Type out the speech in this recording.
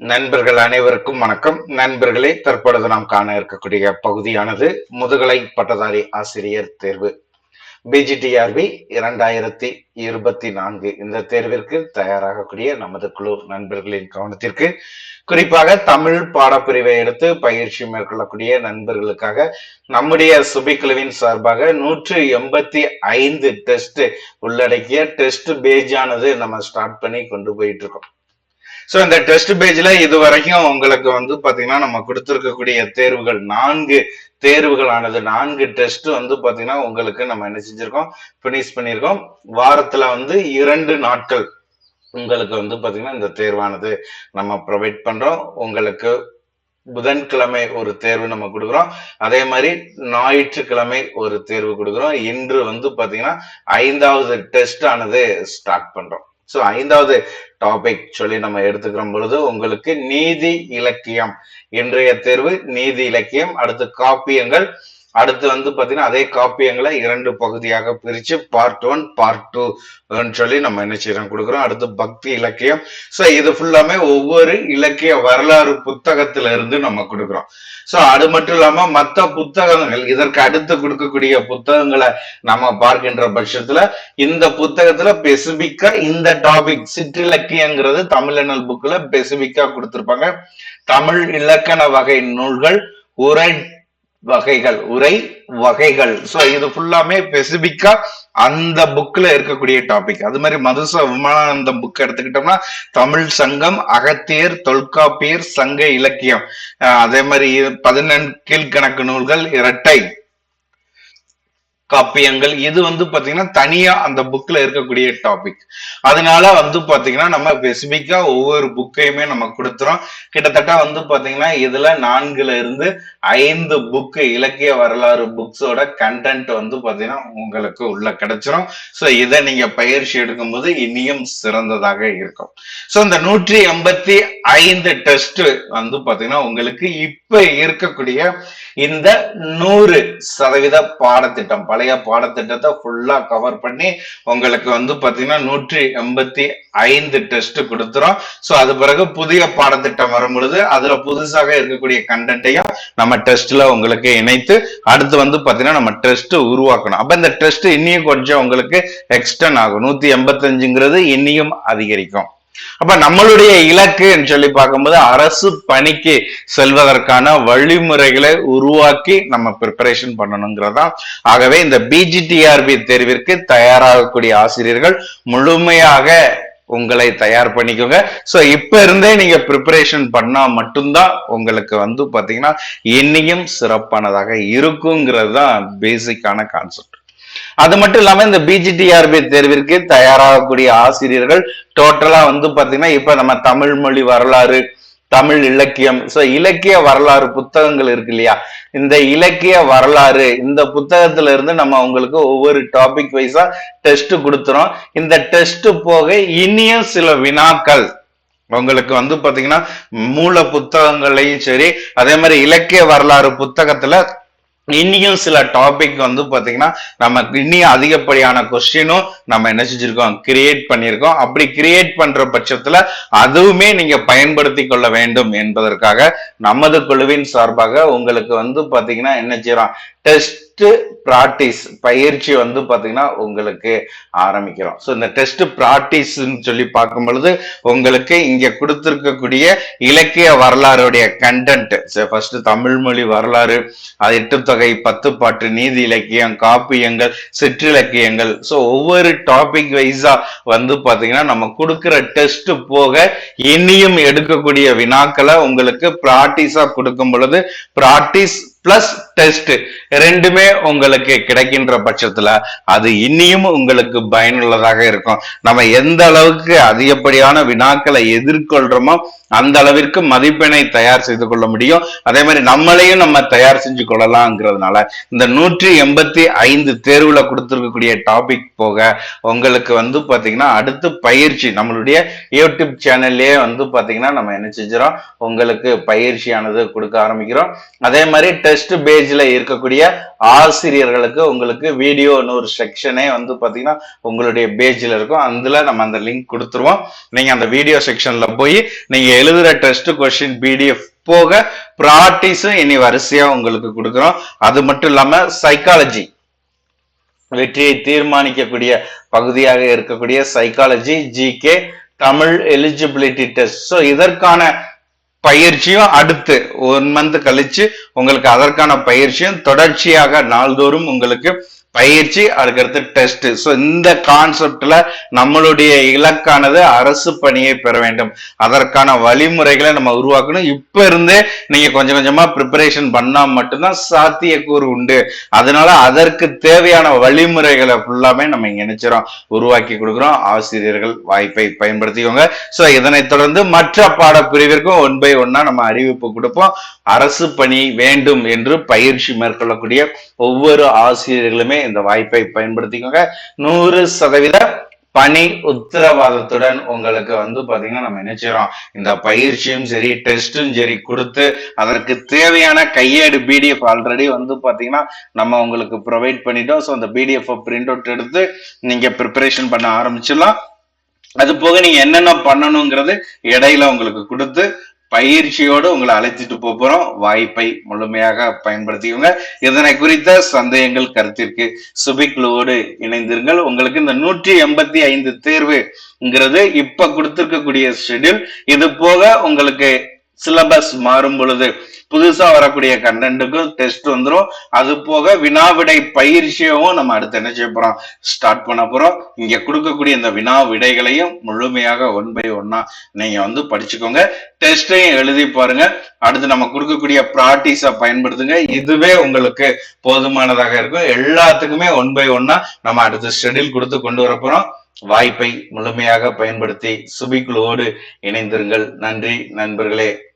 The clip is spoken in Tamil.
நண்பர்கள் அனைவருக்கும் வணக்கம். நண்பர்களே தற்பொழுது நாம் காண இருக்கக்கூடிய பகுதியானது முதுகலை பட்டதாரி ஆசிரியர் தேர்வு. பிஜிடிஆர்பி இரண்டாயிரத்தி இருபத்தி நான்கு இந்த தேர்விற்கு தயாராகக்கூடிய நமது குழு நண்பர்களின் கவனத்திற்கு குறிப்பாக தமிழ் பாடப்பிரிவை எடுத்து பயிற்சி மேற்கொள்ளக்கூடிய நண்பர்களுக்காக நம்முடைய சுபிக்குழுவின் சார்பாக நூற்று எண்பத்தி ஐந்து டெஸ்ட் உள்ளடக்கிய டெஸ்ட் பேஜானது நம்ம ஸ்டார்ட் பண்ணி கொண்டு போயிட்டு இருக்கோம். சோ இந்த டெஸ்ட் பேஜ்ல இது வரைக்கும் உங்களுக்கு வந்து பாத்தீங்கன்னா நம்ம கொடுத்துருக்கக்கூடிய தேர்வுகள் நான்கு தேர்வுகளானது. நான்கு டெஸ்ட் வந்து பாத்தீங்கன்னா உங்களுக்கு நம்ம என்ன செஞ்சிருக்கோம்? பினிஷ் பண்ணியிருக்கோம் வாரத்துல வந்து இரண்டு நாட்கள் உங்களுக்கு வந்து பாத்தீங்கன்னா இந்த தேர்வானது நம்ம ப்ரொவைட் பண்றோம். உங்களுக்கு புதன்கிழமை ஒரு தேர்வு நம்ம கொடுக்குறோம். அதே மாதிரி ஞாயிற்றுக்கிழமை ஒரு தேர்வு கொடுக்குறோம். இன்று வந்து பாத்தீங்கன்னா ஐந்தாவது டெஸ்ட் ஆனது ஸ்டார்ட் பண்றோம். ஸோ ஐந்தாவது டாபிக் சொல்லி நம்ம எடுத்துக்கிற பொழுது உங்களுக்கு நீதி இலக்கியம். இன்றைய தேர்வு நீதி இலக்கியம். அடுத்து காப்பியங்கள். அடுத்து வந்து பாத்தீங்கன்னா அதே காப்பியங்களை இரண்டு பகுதியாக பிரிச்சு பார்ட் ஒன் பார்ட் டூ சொல்லி நம்ம என்ன செய்யறோம் கொடுக்குறோம். அடுத்து பக்தி இலக்கியம். ஸோ இது ஃபுல்லாமே ஒவ்வொரு இலக்கிய வரலாறு புத்தகத்துல இருந்து நம்ம கொடுக்குறோம். ஸோ அது மட்டும் இல்லாம மற்ற புத்தகங்கள் இதற்கு அடுத்து கொடுக்கக்கூடிய புத்தகங்களை நம்ம பார்க்கின்ற பட்சத்துல இந்த புத்தகத்துல பெசிபிக்கா இந்த டாபிக் சிற்றிலக்கியங்கிறது தமிழனல் புக்ல பெசிபிக்கா கொடுத்திருப்பாங்க. தமிழ் இலக்கண வகை நூல்கள் உரை வகைகள் உரை வகைகள். சோ இது ஃபுல்லாமே ஸ்பெசிபிக்கா அந்த புக்ல இருக்கக்கூடிய டாபிக் அது மாதிரி மதுச விமானந்தம் புக் எடுத்துக்கிட்டோம்னா தமிழ் சங்கம் அகத்தியர் தொல்காப்பியர் சங்க இலக்கியம். அதே மாதிரி பதினெண் கீழ்கணக்கு நூல்கள் இரட்டை. காப்பியங்கள். இது வந்து பாத்தீங்கன்னா தனியா அந்த புக்ல இருக்கக்கூடிய டாபிக் அதனால வந்து பாத்தீங்கன்னா நம்ம ஸ்பெசிபிக்கா ஒவ்வொரு புக்கையுமே நம்ம கொடுத்துறோம். கிட்டத்தட்ட வந்து பாத்தீங்கன்னா இதுல நான்குல இருந்து ஐந்து புக்கு இலக்கிய வரலாறு புக்ஸோட கண்டென்ட் வந்து பாத்தீங்கன்னா உங்களுக்கு உள்ள கிடைச்சிரும். ஸோ இதை நீங்க பயிற்சி எடுக்கும்போது இனியும் சிறந்ததாக இருக்கும். ஸோ இந்த நூற்றி எண்பத்தி ஐந்து டெஸ்ட் வந்து பாத்தீங்கன்னா உங்களுக்கு இப்ப இருக்கக்கூடிய இந்த நூறு சதவீத பாடத்திட்டம் பழைய பாடத்திட்டத்தை ஃபுல்லா கவர் பண்ணி உங்களுக்கு வந்து பாத்தீங்கன்னா நூற்றி எண்பத்தி ஐந்து டெஸ்ட் கொடுத்துரும் ஸோ அது பிறகு புதிய பாடத்திட்டம் வரும் பொழுது அதுல புதுசாக இருக்கக்கூடிய கண்டென்ட்டையும் நம்ம டெஸ்ட்ல உங்களுக்கு இணைத்து அடுத்து வந்து பாத்தீங்கன்னா நம்ம டெஸ்ட் உருவாக்கணும். அப்ப இந்த டெஸ்ட் இன்னும் கொஞ்சம் உங்களுக்கு எக்ஸ்டன் ஆகும். நூத்தி எண்பத்தஞ்சுங்கிறது இன்னியும் அதிகரிக்கும். அப்ப நம்மளுடைய இலக்குன்னு சொல்லி பார்க்கும்போது அரசு பணிக்கு செல்வதற்கான வழிமுறைகளை உருவாக்கி நம்ம ப்ரிப்பரேஷன் பண்ணணுங்கிறதா ஆகவே இந்த பிஜிடிஆர்பி தேர்விற்கு தயாராகக்கூடிய ஆசிரியர்கள் முழுமையாக உங்களை தயார் பண்ணிக்கோங்க. சோ இப்ப இருந்தே நீங்க ப்ரிப்பரேஷன் பண்ணா மட்டும்தான் உங்களுக்கு வந்து பாத்தீங்கன்னா இன்னையும் சிறப்பானதாக இருக்குங்கிறது தான் பேசிக்கான கான்செப்ட் அது மட்டும் இல்லாம இந்த பிஜிடிஆர்பி தேர்விற்கு தயாராகக்கூடிய ஆசிரியர்கள் டோட்டலா வந்து பாத்தீங்கன்னா இப்ப நம்ம தமிழ் மொழி வரலாறு தமிழ் இலக்கியம் சோ இலக்கிய வரலாறு புத்தகங்கள் இருக்கு இல்லையா? இந்த இலக்கிய வரலாறு இந்த புத்தகத்துல இருந்து நம்ம உங்களுக்கு ஒவ்வொரு டாபிக் வைஸா டெஸ்ட் கொடுத்துறோம். இந்த டெஸ்ட் போக இனியும் சில வினாக்கள். உங்களுக்கு வந்து பாத்தீங்கன்னா மூல புத்தகங்களையும் சரி அதே மாதிரி இலக்கிய வரலாறு புத்தகத்துல இன்னியும் சில டாபிக் வந்து பாத்தீங்கன்னா நம்ம இன்னியும் அதிகப்படியான கொஸ்டினும் நம்ம என்ன செஞ்சிருக்கோம்? கிரியேட் பண்ணியிருக்கோம். அப்படி கிரியேட் பண்ற பட்சத்துல அதுவுமே நீங்க பயன்படுத்தி கொள்ள வேண்டும் என்பதற்காக நமது குழுவின் சார்பாக உங்களுக்கு வந்து பாத்தீங்கன்னா என்ன செய்யறோம்? டெஸ்ட் ப்ராக்டிஸ் பயிற்சி வந்து பார்த்தீங்கன்னா உங்களுக்கு ஆரம்பிக்கிறோம். ஸோ இந்த டெஸ்ட் ப்ராக்டிஸ்ன்னு சொல்லி பார்க்கும் பொழுது உங்களுக்கு இங்கே கொடுத்துருக்கக்கூடிய இலக்கிய வரலாறுடைய கண்டென்ட் ஃபர்ஸ்ட் தமிழ் மொழி வரலாறு அது எட்டு தொகை பத்து பாட்டு நீதி இலக்கியம் காப்பியங்கள் சிற்றிலக்கியங்கள். ஸோ ஒவ்வொரு டாபிக் வைஸா வந்து பார்த்தீங்கன்னா நம்ம கொடுக்குற டெஸ்ட் போக இனியும் எடுக்கக்கூடிய வினாக்களை உங்களுக்கு ப்ராக்டிஸாக கொடுக்கும் பொழுது ப்ராக்டிஸ் பிளஸ் டெஸ்ட் ரெண்டுமே உங்களுக்கு கிடைக்கின்ற பட்சத்துல அது இன்னியும் உங்களுக்கு பயனுள்ளதாக இருக்கும். நம்ம எந்த அளவுக்கு அதிகப்படியான வினாக்களை எதிர்கொள்றோமோ அந்த அளவிற்கு மதிப்பெண்ணை தயார் செய்து கொள்ள முடியும். அதே மாதிரி நம்மளையும் நம்ம தயார் செஞ்சு கொள்ளலாம்ங்கிறதுனால இந்த நூற்றி எண்பத்தி ஐந்து தேர்வுல கொடுத்துருக்கக்கூடிய டாபிக் போக உங்களுக்கு வந்து பாத்தீங்கன்னா அடுத்து பயிற்சி நம்மளுடைய யூடியூப் சேனல்லே வந்து பாத்தீங்கன்னா நம்ம என்ன செஞ்சிடறோம்? உங்களுக்கு பயிற்சியானது கொடுக்க ஆரம்பிக்கிறோம். அதே மாதிரி டெஸ்ட் பேஜ்ல இருக்கக்கூடிய ஆசிரியர்களுக்கு உங்களுக்கு வீடியோன்னு ஒரு செக்ஷனே வந்து பார்த்தீங்கன்னா உங்களுடைய பேஜில் இருக்கும். அதில் நம்ம அந்த லிங்க் கொடுத்துருவோம். நீங்கள் அந்த வீடியோ செக்ஷனில் போய் நீங்கள் எழுதுகிற டெஸ்ட் கொஸ்டின் பிடிஎஃப் போக ப்ராக்டிஸும் இனி வரிசையாக உங்களுக்கு கொடுக்குறோம். அது மட்டும் இல்லாமல் சைக்காலஜி வெற்றியை தீர்மானிக்கக்கூடிய பகுதியாக இருக்கக்கூடிய psychology GK Tamil eligibility test so இதற்கான பயிற்சியும் அடுத்து ஒன் மந்த் கழிச்சு உங்களுக்கு அதற்கான பயிற்சியும் தொடர்ச்சியாக நாள்தோறும் உங்களுக்கு பயிற்சி அதுக்கடுத்து டெஸ்ட் ஸோ இந்த கான்செப்ட்ல நம்மளுடைய இலக்கானது அரசு பணியை பெற வேண்டும். அதற்கான வழிமுறைகளை நம்ம உருவாக்கணும். இப்ப இருந்தே நீங்க கொஞ்சம் கொஞ்சமா ப்ரிப்பரேஷன் பண்ணா மட்டும்தான் சாத்தியக்கூறு உண்டு. அதனால அதற்கு தேவையான வழிமுறைகளை ஃபுல்லாமே நம்ம இங்க நினைச்சிரோம் உருவாக்கி கொடுக்குறோம். ஆசிரியர்கள் வாய்ப்பை பயன்படுத்திக்கோங்க. ஸோ இதனைத் தொடர்ந்து மற்ற பாடப்பிரிவிற்கும் ஒன் பை ஒன்னா நம்ம அறிவிப்பு கொடுப்போம். அரசு பணி வேண்டும் என்று பயிற்சி மேற்கொள்ளக்கூடிய ஒவ்வொரு ஆசிரியர்களுமே இந்த வாய்ப்பை பயன்படுத்திக்கோங்க. நூறு சதவீத பணி உத்தரவாதத்துடன் உங்களுக்கு வந்து பாத்தீங்கன்னா நம்ம என்ன இந்த பயிற்சியும் சரி டெஸ்டும் சரி கொடுத்து அதற்கு தேவையான கையேடு பிடிஎஃப் ஆல்ரெடி வந்து பாத்தீங்கன்னா நம்ம உங்களுக்கு ப்ரொவைட் பண்ணிட்டோம். ஸோ அந்த பிடிஎஃப் பிரிண்ட் அவுட் எடுத்து நீங்க ப்ரிப்பரேஷன் பண்ண ஆரம்பிச்சிடலாம். அது போக நீங்க என்னென்ன பண்ணணுங்கிறது இடையில உங்களுக்கு கொடுத்து பயிற்சியோடு உங்களை அழைச்சிட்டு போப் போறோம். வாய்ப்பை முழுமையாக பயன்படுத்திக்கோங்க. இதனை குறித்த சந்தேகங்கள் கருத்திற்கு சுபிக்ளோடு இணைந்திருங்கள். உங்களுக்கு இந்த நூற்றி எண்பத்தி ஐந்து தேர்வுங்கிறது இப்ப கொடுத்திருக்கக்கூடிய ஷெட்யூல் இது போக உங்களுக்கு சிலபஸ் மாறும் பொழுது புதுசா வரக்கூடிய கண்டென்ட்டுக்கும் டெஸ்ட் வந்துடும் அது போக வினாவிடை பயிற்சியவும் நம்ம அடுத்து என்ன செய்ய போறோம்? ஸ்டார்ட் பண்ண போறோம். இங்க கொடுக்கக்கூடிய இந்த வினா விடைகளையும் முழுமையாக ஒன் பை ஒன்னா நீங்க வந்து படிச்சுக்கோங்க. டெஸ்டையும் எழுதி பாருங்க. அடுத்து நம்ம கொடுக்கக்கூடிய ப்ராக்டிஸை பயன்படுத்துங்க. இதுவே உங்களுக்கு போதுமானதாக இருக்கும். எல்லாத்துக்குமே ஒன் பை ஒன்னா நம்ம அடுத்த ஷெடியூல் கொடுத்து கொண்டு வர போறோம். வாய்ப்பை முழுமையாக பயன்படுத்தி சுபிக்குழுவோடு இணைந்திருங்கள். நன்றி நண்பர்களே.